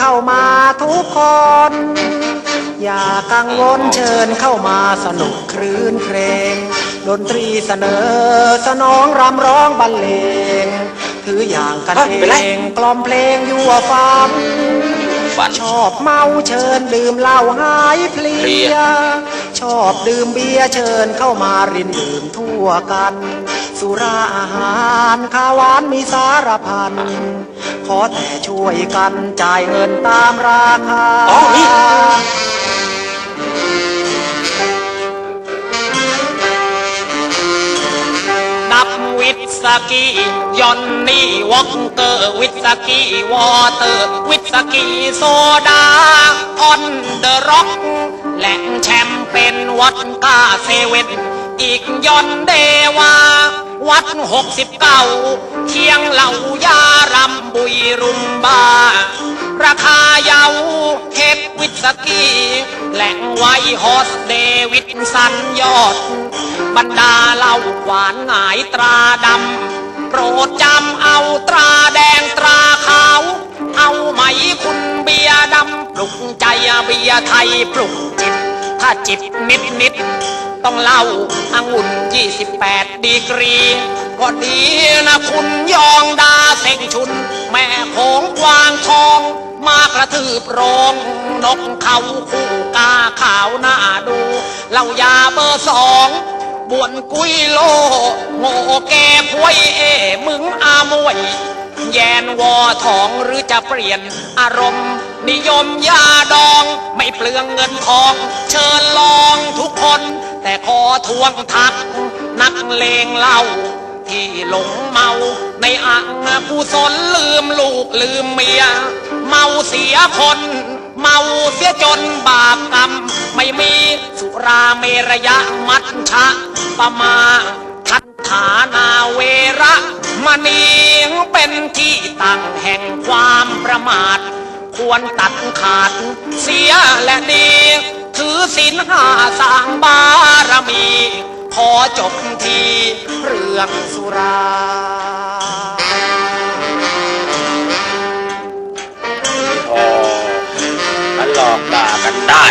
เข้ามาทุกคน อย่ากังวลเชิญเข้ามาสนุกครื้นเพลง ดนตรีเสนอสนองรำร้องบรรเลง ถืออย่างกันเองกลอมเพลงยั่วฟัง ฝัน ชอบเมาเชิญดื่มเหล้าหายเพลีเพลียยชอบดื่มเบียร์เชิญเข้ามารินดื่มทั่วกัน สุราอาหารข้าวหวานมีสารพัน ขอแต่ช่วยกันจ่ายเงินตามราคา วิสกี้ยอนนี่วอกเกอร์วิสกี้วอเตอร์วิสกี้โซดาออนเดอะร็อกแหล่งแชมเปญวัดกาเซเว่นอีกยอนเดวาวัดหกสิบเก้าเคียงเหล่ายารำบุยรุมบา ราคาเยาเฮดวิสกี้ แหล่งไวฮอสเดวิดสันยอด บรรดาเหล่าหวานหงายตราดำ โปรดจำเอาตราแดงตราขาว เอาไหมคุณเบียดำ ปลุกใจเบียไทยปลุกจิต ถ้าจิตนิดนิดต้องเล่าองุ่น 28 ดีกรี ก็ดีนะคุณยองดาเซ็งชุน แม่ของกวางทอง มากระทืบโรงนกเขาคู่กาขาวหน้าดูเหล่ายาเบอร์สองบวนกุยโลโง่แกพวยเอ มึงอามวย แยนวอทองหรือจะเปลี่ยนอารมณ์ นิยมยาดอง ไม่เปลืองเงินทอง เชิญลองทุกคน แต่ขอทวงทัก นักเลงเหล่าที่หลงเมาในอังกุศลลืมลูกลืมเมีย เมาเสียคน เมาเสียจนบาปกรรม ไม่มีสุราเมรยะมัชชะปะมาทัฐานาเวระมณีเป็นที่ตั้งแห่งความประมาท ควรตัดขาด เสียและดีถือศีลห้าสางบารมี ขอจบทีเรื่องสุรา กันได้